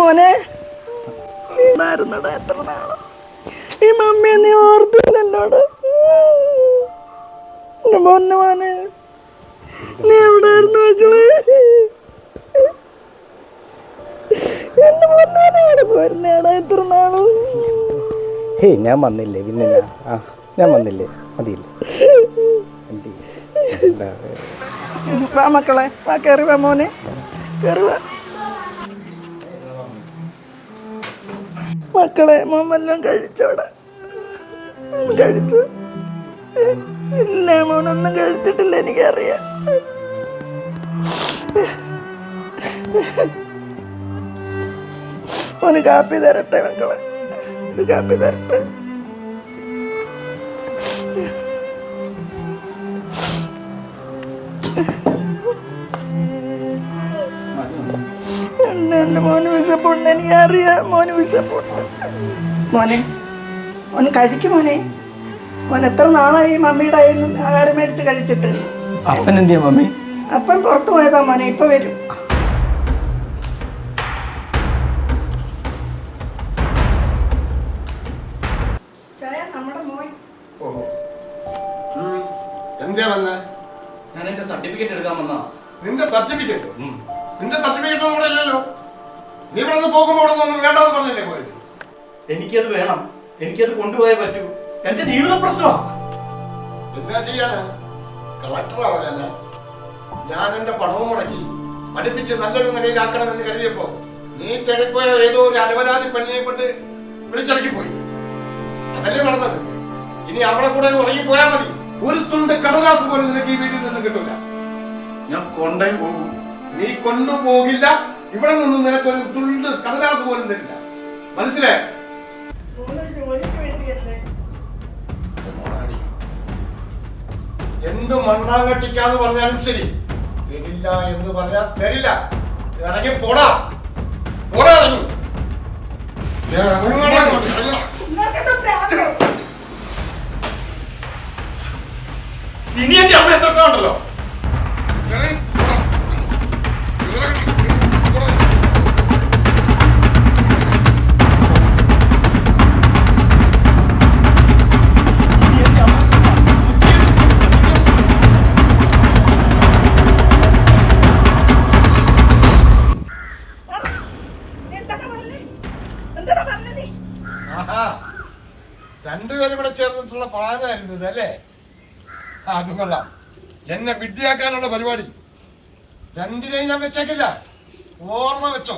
മോനെ. ഉണ്ടായിരുന്നടാ എത്ര നാൾ? ഈ മമ്മിയെ നീ ഓർത്തില്ല എന്നോട് മോനെ മോനെ. നീ എവിടായിരുന്നു മക്കൾ? എന്റെ മോനെ എവിടെ പോയിരുന്നേടാ എത്ര നാളും? ഹേയ് ഞാൻ വന്നില്ലേ? പിന്നെ ആ ഞാൻ വന്നില്ലേ? മതിയില്ലേ? വാ മക്കളെ വാ കയറി വാ മോനെ. കയറി വാ. മക്കളെ മോമെല്ലാം കഴിച്ചോടെ കഴിച്ചു ഇല്ല മോനൊന്നും കഴിച്ചിട്ടില്ല എനിക്കറിയാം. മോന് കാപ്പി തരട്ടെ മക്കളെ ഒരു കാപ്പി തരട്ടെ. എന്നെ എന്റെ മോന് വിശപ്പുണ്ട് എനിക്കറിയാം. മോന് വിശപ്പുണ്ട്. മോനെ മോന് കഴിക്കും മോനെ. മോൻ എത്ര നാളായി മമ്മിയുടെ കയ്യിൽ നിന്ന് ആഹാരം മേടിച്ച് കഴിച്ചിട്ട്? അപ്പൻ എന്തിയാ മമ്മി? അപ്പൻ പുറത്തു പോയതാ മോനെ ഇപ്പൊ വരും. എന്തിയാ മോൻ. വന്നേ? ഞാൻ എന്റെ സർട്ടിഫിക്കറ്റ് എടുക്കാൻ വന്നാ നിന്റെ സർട്ടിഫിക്കറ്റ്? നിന്റെ സർട്ടിഫിക്കറ്റ് ഒന്നും ഇവിടെ ഇല്ലല്ലോ നീ ഇവിടെ നിന്ന് പോകുമ്പോൾ ഇവിടെ ഒന്നും വേണ്ടാന്ന് പറഞ്ഞില്ലേ പോയത്? എനിക്കത് വേണം. എനിക്കത് കൊണ്ടുപോയേ പറ്റൂ. എന്റെ ജീവിത പ്രശ്നമാ. എന്താ ചെയ്യാനാ? കളക്ടർ ആവാനാ ഞാൻ എന്റെ പണവും മുടക്കി പഠിപ്പിച്ച് നല്ലൊരു നിലയിലാക്കണമെന്ന് കരുതിയപ്പോ നീ ചെടിപ്പോയ ഏതോ ഒരു അലവരാതി പെണ്ണിനെ കൊണ്ട് വിളിച്ചിറക്കി പോയി അതല്ലേ നടന്നത്? ഇനി അവിടെ കൂടെ ഉറങ്ങിപ്പോയാ മതി. ഒരു തുണ്ട് കടലാസ് പോലും നിനക്ക് ഈ വീട്ടിൽ നിന്ന് കിട്ടൂല. ഞാൻ കൊണ്ടേ പോകും. നീ കൊണ്ടുപോകില്ല. ഇവിടെ നിന്നും നിനക്കൊരു തുണ്ട് കടലാസ് പോലും തരില്ല. മനസ്സിലെ. എന്ത് മണ്ണാങ്കട്ടിക്കാന്ന് പറഞ്ഞാലും ശരി. തരില്ല എന്ന് പറഞ്ഞാൽ തരില്ല. ഇറങ്ങി പോടാ. പോടാ ഇറങ്ങി? ഇനി എന്റെ അമ്മ എന്തൊക്കെ ഉണ്ടല്ലോ? രണ്ടുപേരും ചേർന്നിട്ടുള്ള പ്ലാനായിരുന്നു അല്ലേ? ആ, അത് കൊള്ളാം. എന്നെ വിഡ്ഢിയാക്കാനുള്ള പരിപാടി. രണ്ടിനെയും ഞാൻ വെച്ചേക്കില്ല. ഓർമ്മ വെച്ചോ.